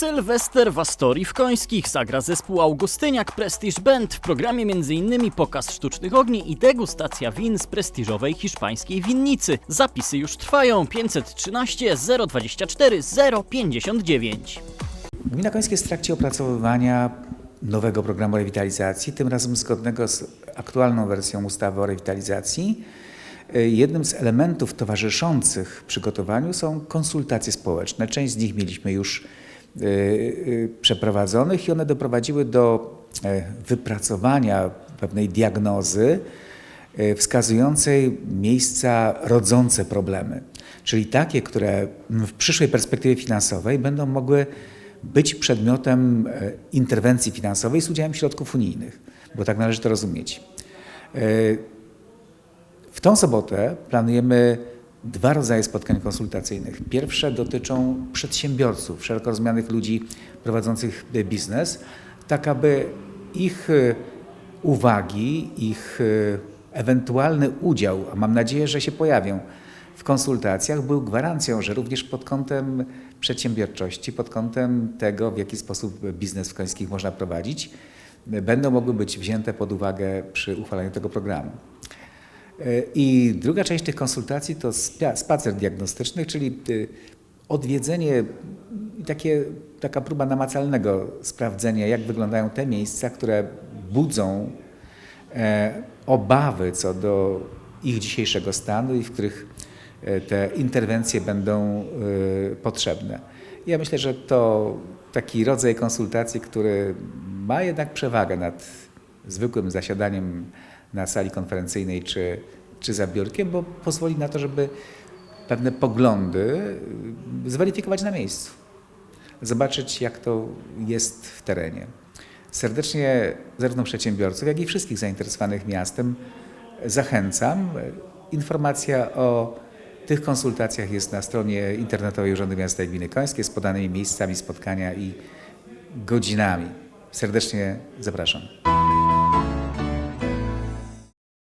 Sylwester w Astorii w Końskich zagra zespół Augustyniak Prestige Band w programie m.in. pokaz sztucznych ogni i degustacja win z prestiżowej hiszpańskiej winnicy. Zapisy już trwają 513 024 059. Gmina Końskie jest w trakcie opracowywania nowego programu rewitalizacji, tym razem zgodnego z aktualną wersją ustawy o rewitalizacji. Y, Jednym z elementów towarzyszących przygotowaniu są konsultacje społeczne. Część z nich mieliśmy już przeprowadzonych i one doprowadziły do e, wypracowania pewnej diagnozy y, wskazującej miejsca rodzące problemy, czyli takie, które w przyszłej perspektywie finansowej będą mogły być przedmiotem e, interwencji finansowej z udziałem środków unijnych, bo tak należy to rozumieć. E, W tą sobotę planujemy dwa rodzaje spotkań konsultacyjnych. Pierwsze dotyczą przedsiębiorców, szeroko rozumianych ludzi prowadzących biznes, tak aby ich e, uwagi, ich e, ewentualny udział, a mam nadzieję, że się pojawią w konsultacjach, był gwarancją, że również pod kątem przedsiębiorczości, pod kątem tego, w jaki sposób biznes w Końskich można prowadzić, będą mogły być wzięte pod uwagę przy uchwalaniu tego programu. I druga część tych konsultacji to spacer diagnostyczny, czyli y, odwiedzenie takie, taka próba namacalnego sprawdzenia, jak wyglądają te miejsca, które budzą e, obawy co do ich dzisiejszego stanu i w których e, te interwencje będą e, potrzebne. Ja myślę, że to taki rodzaj konsultacji, który ma jednak przewagę nad zwykłym zasiadaniem na sali konferencyjnej czy, czy za biurkiem, bo pozwoli na to, żeby pewne poglądy zweryfikować na miejscu, zobaczyć jak to jest w terenie. Serdecznie zarówno przedsiębiorców, jak i wszystkich zainteresowanych miastem zachęcam. Informacja o tych konsultacjach jest na stronie internetowej Urzędu Miasta i Gminy Końskie z podanymi miejscami spotkania i godzinami. Serdecznie zapraszam.